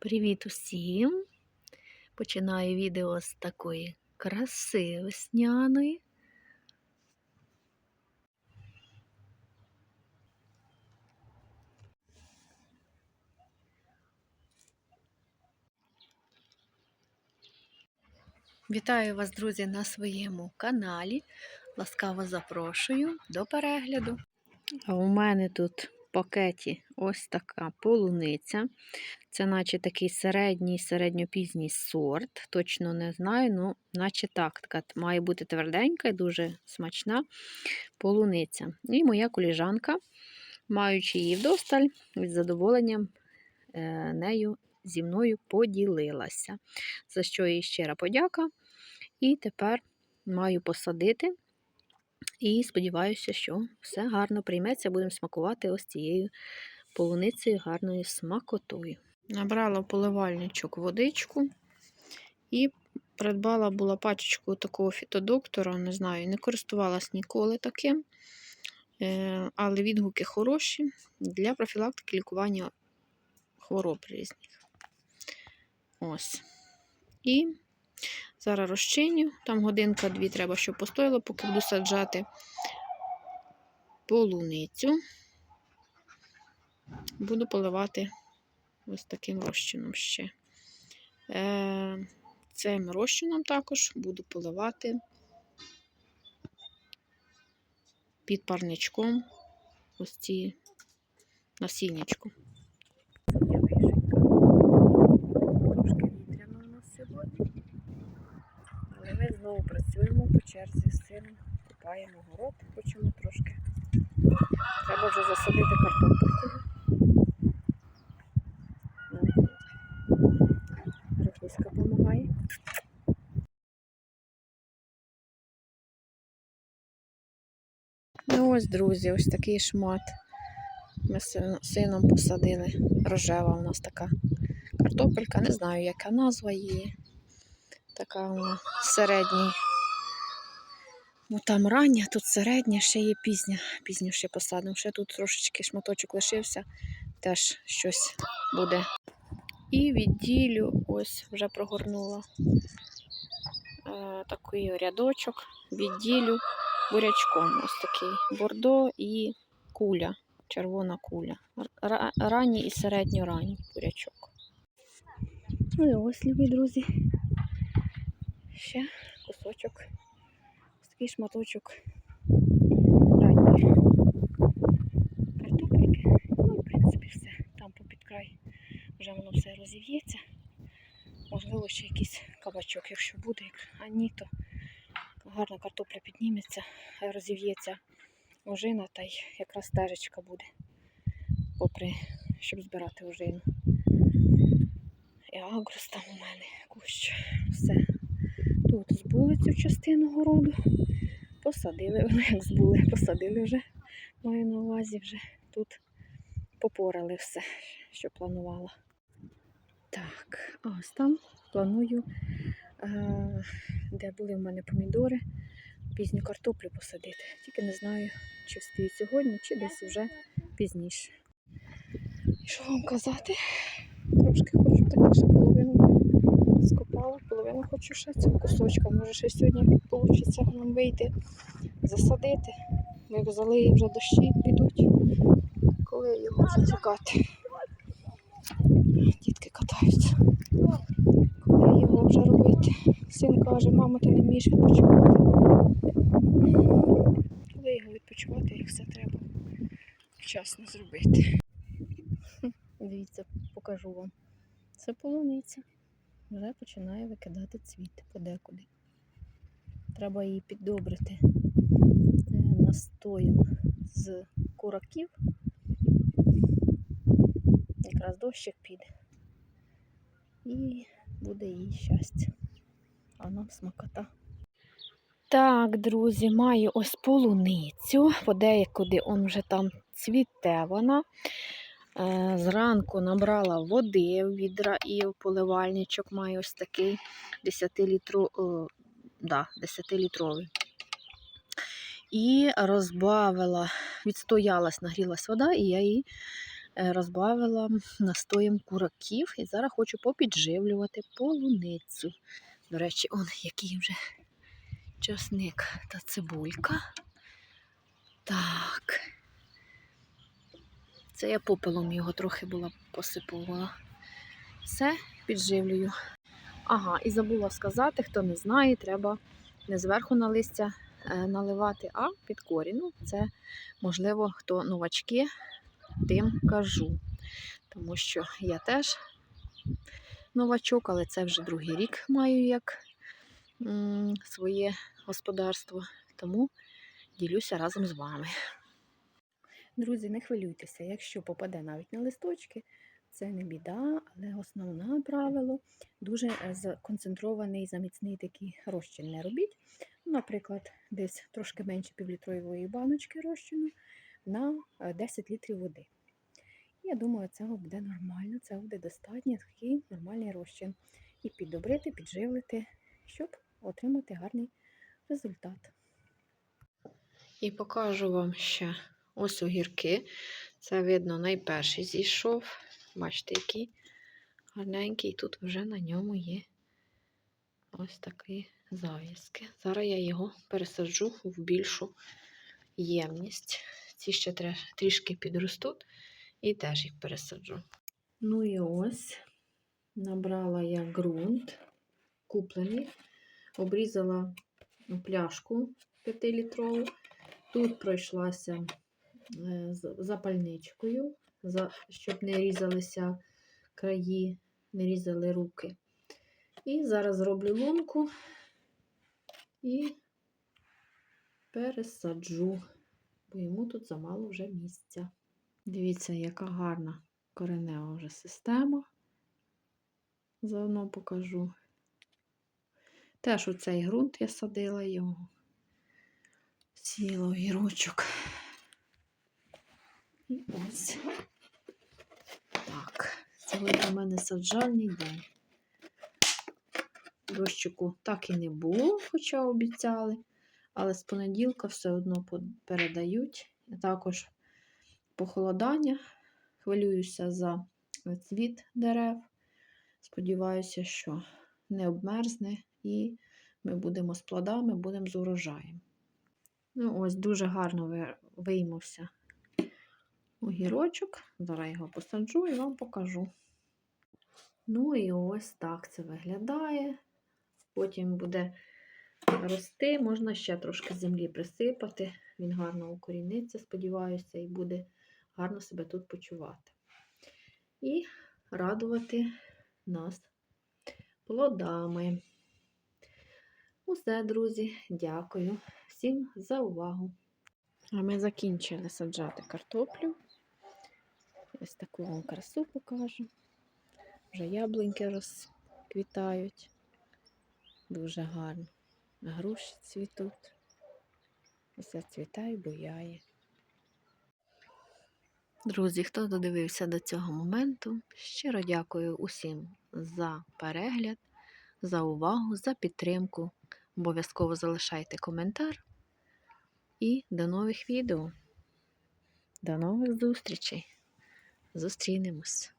Привіт усім! Починаю відео з такої краси весняної. Вітаю вас, друзі, на своєму каналі. Ласкаво запрошую до перегляду. А у мене тут пакеті ось така полуниця. Це наче такий середній, середньопізній сорт. Точно не знаю, ну, наче так. Така має бути тверденька і дуже смачна полуниця. І моя коліжанка, маючи її вдосталь, від задоволенням е, нею зі мною поділилася. За що їй щира подяка. І тепер маю посадити. І сподіваюся, що все гарно прийметься, будемо смакувати ось цією полуницею гарною смакотою. Набрала поливальничок водичку і придбала була пачечку такого фітодоктора, не знаю, не користувалась ніколи таким, е, але відгуки хороші для профілактики лікування хвороб різних. Ось. І зараз розчиню, там годинка-дві треба, щоб постояло, поки буду саджати полуницю. Буду поливати ось таким розчином ще. Е, Цим розчином також буду поливати під парничком ось ці насіннячку. Трошки вітряно у нас сьогодні. Але ми знову працюємо по черзі з сином, купаємо город, хочемо трошки. Треба вже засадити картопельку. Рахіська допомагає. Ну ось, друзі, ось такий шмат. Ми з сином посадили. Рожева у нас така картопелька, не знаю, яка назва її. Така вона середній. Ну там рання, тут середня, ще є пізня. Пізню ще посадимо. Ще тут трошечки шматочок лишився, теж щось буде. І відділю, ось вже прогорнула е, такий рядочок, відділю бурячком. Ось такий бордо і куля, червона куля. Ранній і середньоранній бурячок. Ну і ось, любі друзі. Ще кусочок. Ось такий шматочок ранньої картопельки. Ну, в принципі, все. Там попід край вже воно все розів'ється. Можливо, ще якийсь кабачок, якщо буде, а ні, то гарна картопля підніметься, розів'ється ожина, та й якраз стежечка буде, попри, щоб збирати ожину. І агрос там у мене кущ. Все. Тут збули цю частину городу. Посадили, як збули, посадили вже, маю на увазі вже тут попорали все, що планувала. Так, а ось там планую, е, де були в мене помідори, пізню картоплю посадити. Тільки не знаю, чи встаю сьогодні, чи десь вже пізніше. І що вам казати? Трошки хочу таке ще половину вже скопала, половину хочу ще цього кусочка. Може ще сьогодні вийде нам вийти, засадити. Як залиє вже дощі підуть, коли його чекати. Дітки катаються. Коли його вже робити? Син каже, мама, ти не вмієш відпочивати. Коли його відпочивати, як все треба вчасно зробити. Дивіться, покажу вам. Це полуниця. Вже починає викидати цвіт подекуди. Треба її піддобрити е, настоєм з кураків. Якраз дощик піде. І буде їй щастя. А нам смакота. Так, друзі, маю ось полуницю. Подекуди он вже там цвіте вона. Е, Зранку набрала води в відра і в поливальничок маю ось такий 10-літровий. Да, 10-літровий. І розбавила, відстоялась, нагрілась вода, і я її е, розбавила настоєм кураків і зараз хочу попідживлювати полуницю. До речі, он який вже часник та цибулька. Так. Це я попелом його трохи була посипувала. Все, підживлюю. Ага, і забула сказати, хто не знає, треба не зверху на листя е, наливати, а під корінь. Це, можливо, хто новачки, тим кажу. Тому що я теж новачок, але це вже другий рік маю як своє господарство. Тому ділюся разом з вами. Друзі, не хвилюйтеся, якщо попаде навіть на листочки, це не біда, але основне правило дуже е, концентрований заміцний такий розчин не робіть. Наприклад, десь трошки менше півлітрової баночки розчину на е, 10 літрів води. Я думаю, цього буде нормально, це буде достатньо такий нормальний розчин. І піддобрити, підживлити, щоб отримати гарний результат. І покажу вам ще ось огірки. Це видно, найперший зійшов. Бачите, який гарненький. Тут вже на ньому є ось такі зав'язки. Зараз я його пересаджу в більшу ємність. Ці ще трішки підростуть і теж їх пересаджу. Ну і ось набрала я ґрунт куплений, обрізала пляшку 5-літрову. Тут пройшлася запальничкою, щоб не різалися краї, не різали руки. І зараз зроблю лунку і пересаджу, бо йому тут замало вже місця. Дивіться, яка гарна коренева вже система. Заодно покажу. Теж у цей ґрунт я садила його. Сіла огірочок. І ось. Так, сьогодні у мене саджальний день. Дощику так і не було, хоча обіцяли, але з понеділка все одно передають. Також похолодання. Хвилююся за цвіт дерев. Сподіваюся, що не обмерзне і ми будемо з плодами, будемо з урожаєм. Ну, ось дуже гарно виймався огірочок. Зараз його посаджу і вам покажу. Ну і ось так це виглядає. Потім буде рости, можна ще трошки землі присипати. Він гарно укоріниться, сподіваюся, і буде гарно себе тут почувати. І радувати нас плодами. Усе, друзі, дякую всім за увагу. А ми закінчили саджати картоплю. Ось таку вам красу покажу. Вже яблуньки розквітають. Дуже гарно. Груші цвітуть. Все цвітає, буяє. Друзі, хто додивився до цього моменту, щиро дякую усім за перегляд, за увагу, за підтримку. Обов'язково залишайте коментар. І до нових відео. До нових зустрічей. Зустрінемось.